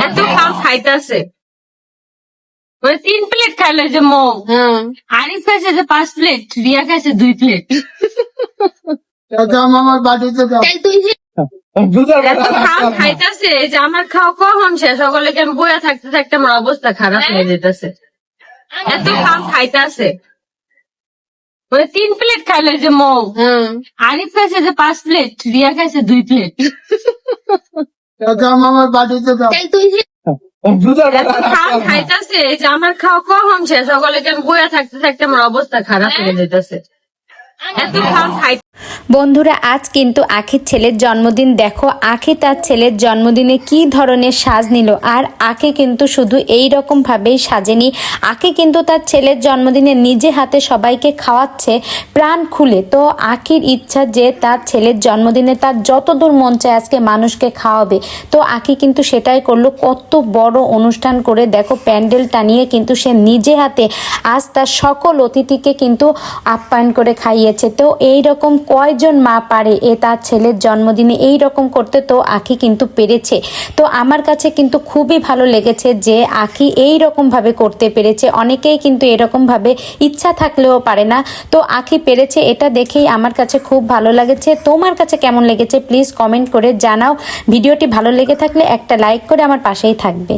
এত খাম খাইতেছে ওই তিন প্লেট খাইলে যে মৌ। হ্যাঁ আরিফ খাইছে যে পাঁচ প্লেট রিয়া খাইছে দুই প্লেট আমার বাড়িতে এত খাইতেছে যে আমার খাওয়া কখন শেষ সকলে আমি বইয়া থাকতে থাকতে আমার অবস্থা খারাপ হয়ে যেতেছে এত খাম খাইতেছে ওই তিন প্লেট খাইলে যে মৌ। হ্যাঁ আরিফ খাইছে যে পাঁচ প্লেট রিয়া খাইছে দুই প্লেট আমার বাড়িতে দাও তুই যে এত খাম খাইতেছে যে আমার খাওয়া কখন শেষ। সকলে আমি বইয়া থাকতে থাকতে আমার অবস্থা খারাপ হয়ে যেতেছে এত খাম খাই বন্ধুরা, আজ কিন্তু আখির ছেলের জন্মদিন। দেখো, আখি তার ছেলের জন্মদিনে কি ধরনের সাজ নিল, আর আখি কিন্তু শুধু এই রকম ভাবেই সাজেনি। আখি কিন্তু তার ছেলের জন্মদিনে নিজে হাতে সবাইকে খাওয়াচ্ছে প্রাণ খুলে। তো আখির ইচ্ছা যে তার ছেলের জন্মদিনে তার যতদূর মন চায় আজকে মানুষকে খাওয়াবে। তো আখি কিন্তু সেটাই করল, কত বড় অনুষ্ঠান করে দেখো, প্যান্ডেল টানিয়ে কিন্তু সে নিজে হাতে আজ তার সকল অতিথিকে কিন্তু আপ্যায়ন করে খাইয়েছে। তো এই রকম কয়জন মা পারে এ তার ছেলের জন্মদিনে এই রকম করতে তো আখি কিন্তু পেরেছে। তো আমার কাছে কিন্তু খুবই ভালো লেগেছে যে আখি এই রকম ভাবে করতে পেরেছে। অনেকেই কিন্তু এরকম ভাবে ইচ্ছা থাকলেও পারে না। তো আখি পেরেছে এটা দেখেই আমার কাছে খুব ভালো লেগেছে। তোমার কাছে কেমন লেগেছে? প্লিজ কমেন্ট করে জানাও। ভিডিওটি ভালো লেগে থাকলে একটা লাইক করে আমার পাশেই থাকবে।